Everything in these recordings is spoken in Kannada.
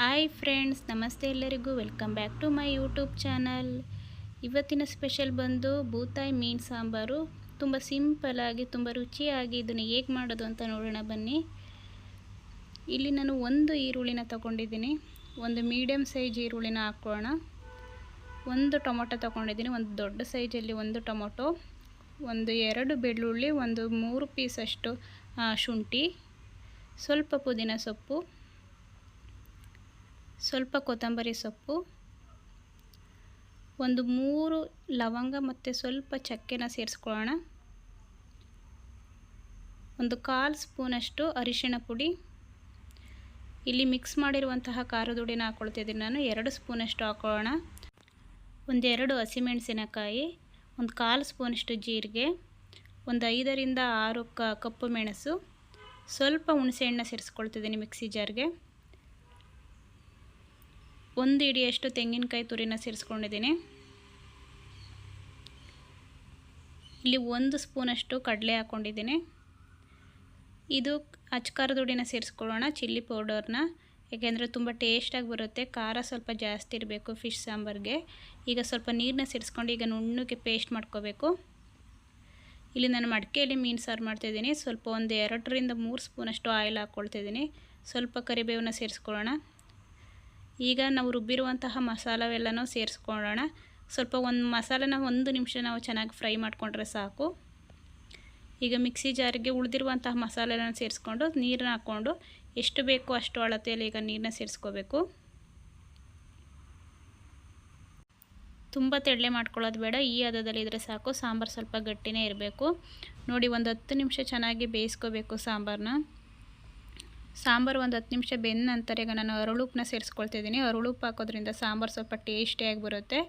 ಹಾಯ್ ಫ್ರೆಂಡ್ಸ್, ನಮಸ್ತೆ ಎಲ್ಲರಿಗೂ. Welcome back to my YouTube channel. ಇವತ್ತಿನ ಸ್ಪೆಷಲ್ ಬಂದು ಬೂತಾಯಿ ಮೀನು ಸಾಂಬಾರು. ತುಂಬ ಸಿಂಪಲಾಗಿ ತುಂಬ ರುಚಿಯಾಗಿ ಇದನ್ನು ಹೇಗೆ ಮಾಡೋದು ಅಂತ ನೋಡೋಣ ಬನ್ನಿ. ಇಲ್ಲಿ ನಾನು ಒಂದು ಈರುಳ್ಳಿನ ತಗೊಂಡಿದ್ದೀನಿ. ಒಂದು ಮೀಡಿಯಮ್ ಸೈಜ್ ಈರುಳ್ಳಿನ ಹಾಕ್ಕೊಳ್ಳೋಣ ಒಂದು ಟೊಮೊಟೊ ತೊಗೊಂಡಿದ್ದೀನಿ. ಒಂದು ದೊಡ್ಡ ಸೈಜಲ್ಲಿ ಒಂದು ಟೊಮೊಟೊ, ಒಂದು ಎರಡು ಬೆಳ್ಳುಳ್ಳಿ, ಒಂದು ಮೂರು ಪೀಸಷ್ಟು ಶುಂಠಿ, ಸ್ವಲ್ಪ ಪುದೀನ ಸೊಪ್ಪು ಸ್ವಲ್ಪ ಕೊತ್ತಂಬರಿ ಸೊಪ್ಪು, ಒಂದು ಮೂರು ಲವಂಗ ಮತ್ತು ಸ್ವಲ್ಪ ಚಕ್ಕೆನ ಸೇರಿಸ್ಕೊಳ್ಳೋಣ. ಒಂದು ಕಾಲು ಸ್ಪೂನಷ್ಟು ಅರಿಶಿಣ ಪುಡಿ. ಇಲ್ಲಿ ಮಿಕ್ಸ್ ಮಾಡಿರುವಂತಹ ಖಾರದ ಹುಡಿನ ಹಾಕ್ಕೊಳ್ತಿದ್ದೀನಿ ನಾನು, ಎರಡು ಸ್ಪೂನಷ್ಟು ಹಾಕೊಳ್ಳೋಣ. ಒಂದೆರಡು ಹಸಿಮೆಣಸಿನಕಾಯಿ, ಒಂದು ಕಾಲು ಸ್ಪೂನಷ್ಟು ಜೀರಿಗೆ, ಒಂದು ಐದರಿಂದ ಆರು ಕಪ್ಪು ಮೆಣಸು. ಸ್ವಲ್ಪ ಹುಣಸೆಹಣ್ಣು ಸೇರಿಸ್ಕೊಳ್ತಿದ್ದೀನಿ ಮಿಕ್ಸಿ ಜಾರ್ಗೆ. ಒಂದು ಇಡಿಯಷ್ಟು ತೆಂಗಿನಕಾಯಿ ತುರಿನ ಸೇರಿಸ್ಕೊಂಡಿದ್ದೀನಿ. ಇಲ್ಲಿ ಒಂದು ಸ್ಪೂನಷ್ಟು ಕಡಲೆ ಹಾಕ್ಕೊಂಡಿದ್ದೀನಿ ಇದು ಅಚ್ಕಾರದ ಹುಡಿನ ಸೇರಿಸ್ಕೊಳ್ಳೋಣ, ಚಿಲ್ಲಿ ಪೌಡರ್ನ. ಯಾಕೆಂದರೆ ತುಂಬ ಟೇಸ್ಟಾಗಿ ಬರುತ್ತೆ, ಖಾರ ಸ್ವಲ್ಪ ಜಾಸ್ತಿ ಇರಬೇಕು ಫಿಶ್ ಸಾಂಬಾರಿಗೆ. ಈಗ ಸ್ವಲ್ಪ ನೀರನ್ನ ಸೇರಿಸ್ಕೊಂಡು ಈಗ ನುಣ್ಣಗೆ ಪೇಸ್ಟ್ ಮಾಡ್ಕೋಬೇಕು. ಇಲ್ಲಿ ನಾನು ಮಡಿಕೆಯಲ್ಲಿ ಮೀನು ಸಾರು ಮಾಡ್ತಿದ್ದೀನಿ. ಸ್ವಲ್ಪ ಒಂದು ಎರಡರಿಂದ ಮೂರು ಸ್ಪೂನಷ್ಟು ಆಯಿಲ್ ಹಾಕ್ಕೊಳ್ತಿದ್ದೀನಿ ಸ್ವಲ್ಪ ಕರಿಬೇವನ್ನ ಸೇರಿಸ್ಕೊಳ್ಳೋಣ. ಈಗ ನಾವು ರುಬ್ಬಿರುವಂತಹ ಮಸಾಲವೆಲ್ಲನೂ ಸೇರಿಸ್ಕೊಳ್ಳೋಣ. ಸ್ವಲ್ಪ ಒಂದು ಮಸಾಲೆನ ಒಂದು ನಿಮಿಷ ನಾವು ಚೆನ್ನಾಗಿ ಫ್ರೈ ಮಾಡಿಕೊಂಡ್ರೆ ಸಾಕು. ಈಗ ಮಿಕ್ಸಿ ಜಾರಿಗೆ ಉಳಿದಿರುವಂತಹ ಮಸಾಲೆನ ಸೇರಿಸ್ಕೊಂಡು ನೀರನ್ನ ಹಾಕ್ಕೊಂಡು ಎಷ್ಟು ಬೇಕೋ ಅಷ್ಟು ಅಳತೆಯಲ್ಲಿ ಈಗ ನೀರನ್ನ ಸೇರಿಸ್ಕೋಬೇಕು. ತುಂಬ ತೆಳ್ಳೆ ಮಾಡ್ಕೊಳ್ಳೋದು ಬೇಡ, ಈ ಹದದಲ್ಲಿ ಇದ್ದರೆ ಸಾಕು. ಸಾಂಬಾರು ಸ್ವಲ್ಪ ಗಟ್ಟಿನೇ ಇರಬೇಕು. ನೋಡಿ, ಒಂದು ಹತ್ತು ನಿಮಿಷ ಚೆನ್ನಾಗಿ ಬೇಯಿಸ್ಕೋಬೇಕು ಸಾಂಬಾರನ್ನ ಸಾಂಬಾರು ಒಂದು ಹತ್ತು ನಿಮಿಷ ಬೆಂದ ನಂತರ ಈಗ ನಾನು ಅರಳುಪ್ಪನ್ನ ಸೇರಿಸ್ಕೊಳ್ತಿದ್ದೀನಿ. ಅರಳುಪ್ಪು ಹಾಕೋದ್ರಿಂದ ಸಾಂಬಾರು ಸ್ವಲ್ಪ ಟೇಸ್ಟಿಯಾಗಿ ಬರುತ್ತೆ.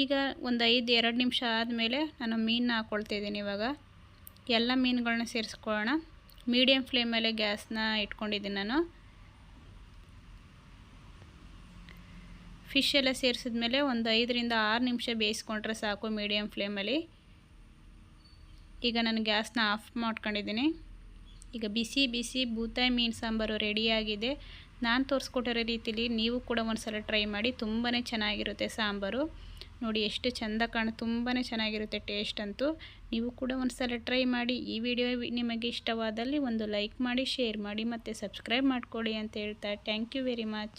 ಈಗ ಒಂದು ಐದು, ಎರಡು ನಿಮಿಷ ಆದಮೇಲೆ ನಾನು ಮೀನನ್ನ ಹಾಕ್ಕೊಳ್ತಿದ್ದೀನಿ ಇವಾಗ. ಎಲ್ಲ ಮೀನುಗಳನ್ನ ಸೇರಿಸ್ಕೊಳ್ಳೋಣ. ಮೀಡಿಯಮ್ ಫ್ಲೇಮಲ್ಲೇ ಗ್ಯಾಸ್ನ ಇಟ್ಕೊಂಡಿದ್ದೀನಿ ನಾನು. ಫಿಶ್ ಎಲ್ಲ ಸೇರಿಸಿದ್ಮೇಲೆ ಒಂದು ಐದರಿಂದ ಆರು ನಿಮಿಷ ಬೇಯಿಸ್ಕೊಂಡ್ರೆ ಸಾಕು ಮೀಡಿಯಮ್ ಫ್ಲೇಮಲ್ಲಿ. ಈಗ ನಾನು ಗ್ಯಾಸ್ನ ಆಫ್ ಮಾಡ್ಕೊಂಡಿದ್ದೀನಿ. ಈಗ ಬಿಸಿ ಬಿಸಿ ಬೂತಾಯಿ ಮೀನು ಸಾಂಬಾರು ರೆಡಿಯಾಗಿದೆ. ನಾನು ತೋರಿಸ್ಕೊಟ್ಟಿರೋ ರೀತಿಲಿ ನೀವು ಕೂಡ ಒಂದು ಸಲ ಟ್ರೈ ಮಾಡಿ ತುಂಬಾ ಚೆನ್ನಾಗಿರುತ್ತೆ ಸಾಂಬಾರು. ನೋಡಿ ಎಷ್ಟು ಚೆಂದ ಕಾಣು ತುಂಬಾ ಚೆನ್ನಾಗಿರುತ್ತೆ ಟೇಸ್ಟ್ ಅಂತೂ. ನೀವು ಕೂಡ ಒಂದು ಸಲ ಟ್ರೈ ಮಾಡಿ, ಈ ವಿಡಿಯೋ ನಿಮಗೆ ಇಷ್ಟವಾದಲ್ಲಿ ಒಂದು ಲೈಕ್ ಮಾಡಿ, ಶೇರ್ ಮಾಡಿ ಮತ್ತು ಸಬ್ಸ್ಕ್ರೈಬ್ ಮಾಡಿಕೊಳ್ಳಿ ಅಂತ ಹೇಳ್ತಾ, ಥ್ಯಾಂಕ್ ಯು ವೆರಿ ಮಚ್.